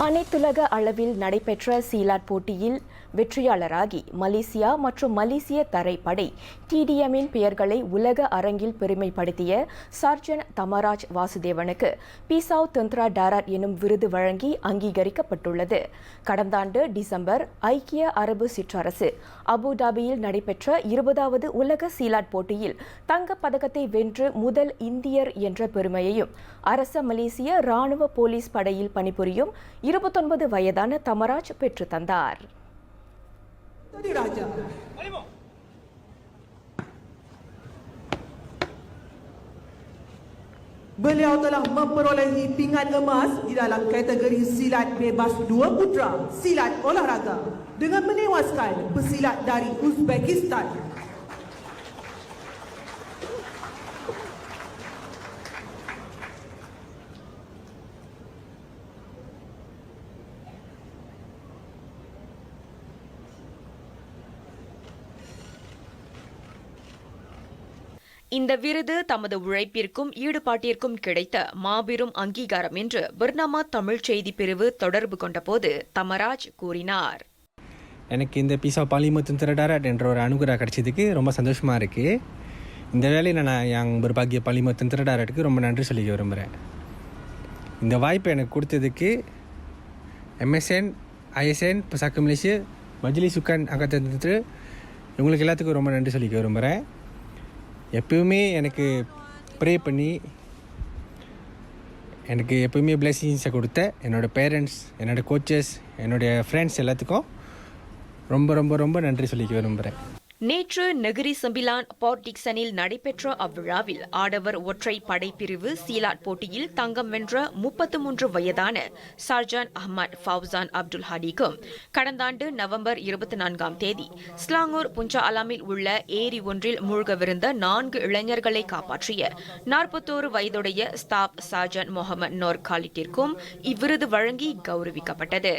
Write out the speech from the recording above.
அனைத்துலக அளவில் நடைபெற்ற சீலாட் போட்டியில் வெற்றியாளராகி மலேசியா மற்றும் மலேசிய தரைப்படை டிடிஎம்மின் பெயர்களை உலக அரங்கில் பெருமைப்படுத்திய சர்ஜன் தமராஜ் வாசுதேவனுக்கு பீசாவ் தந்த்ரா டாராட் எனும் விருது வழங்கி அங்கீகரிக்கப்பட்டுள்ளது. கடந்த ஆண்டு டிசம்பர் ஐக்கிய அரபு சிற்றரசு அபுதாபியில் நடைபெற்ற இருபதாவது உலக சீலாட் போட்டியில் தங்கப் பதக்கத்தை வென்று முதல் இந்தியர் என்ற பெருமையையும் அரச மலேசிய ராணுவ போலீஸ் படையில் பணிபுரியும் இருபத்தொன்பது வயதான தமராஜ் பெற்று தந்தார் Tadi Raja. Beliau telah memperolehi pingat emas di dalam kategori silat bebas dua putra, silat olahraga dengan menewaskan pesilat dari Uzbekistan. இந்த விருது தமது உழைப்பிற்கும் ஈடுபாட்டிற்கும் கிடைத்த மாபெரும் அங்கீகாரம் என்று பர்னாமா தமிழ் செய்தி பிரிவு தொடர்பு கொண்டபோது தமராஜ் கூறினார். எனக்கு இந்த பீஸ் ஆஃப் பாலிமர் என்ற ஒரு அனுகிரகம் கிடைச்சதுக்கு ரொம்ப சந்தோஷமாக இருக்குது இந்த வேலையில் நான் என் பர்பாகிய பாலிமர் திரடாரட்டுக்கு ரொம்ப நன்றி சொல்லிக்க விரும்புகிறேன் இந்த வாய்ப்பு எனக்கு கொடுத்ததுக்கு எம்எஸ்என் ஐஎஸ்என் பசாக்கு மலேசிய மஜ்லி சுக்கான் அங்கத்தந்திர இவங்களுக்கு எல்லாத்துக்கும் ரொம்ப நன்றி சொல்லிக்க விரும்புகிறேன் எப்பவுமே எனக்கு ப்ரே பண்ணி எனக்கு எப்பவுமே பிளெஸிங்ஸை கொடுத்த என்னோடய பேரண்ட்ஸ் என்னோடய கோச்சஸ் என்னுடைய ஃப்ரெண்ட்ஸ் எல்லாத்துக்கும் ரொம்ப ரொம்ப ரொம்ப நன்றி சொல்லிக்க விரும்புகிறேன் நேற்று நெகிரி செம்பிலான் பாட்டிக்சனில் நடைபெற்ற அவ்விழாவில் ஆடவர் ஒற்றை படைப்பிரிவு சீலாட் போட்டியில் தங்கம் வென்ற முப்பத்து மூன்று வயதான சார்ஜான் அஹ்மத் ஃபவுசான் அப்துல் ஹாடிக்கும் கடந்த ஆண்டு நவம்பர் இருபத்தி நான்காம் தேதி ஸ்லாங்கூர் புஞ்சா அலாமில் உள்ள ஏரி ஒன்றில் மூழ்கவிருந்த நான்கு இளைஞர்களை காப்பாற்றிய நாற்பத்தோரு வயதுடைய ஸ்தாப் சார்ஜான் முகமது நோர் காலிட்டிற்கும் இவ்விருது வழங்கி கௌரவிக்கப்பட்டது.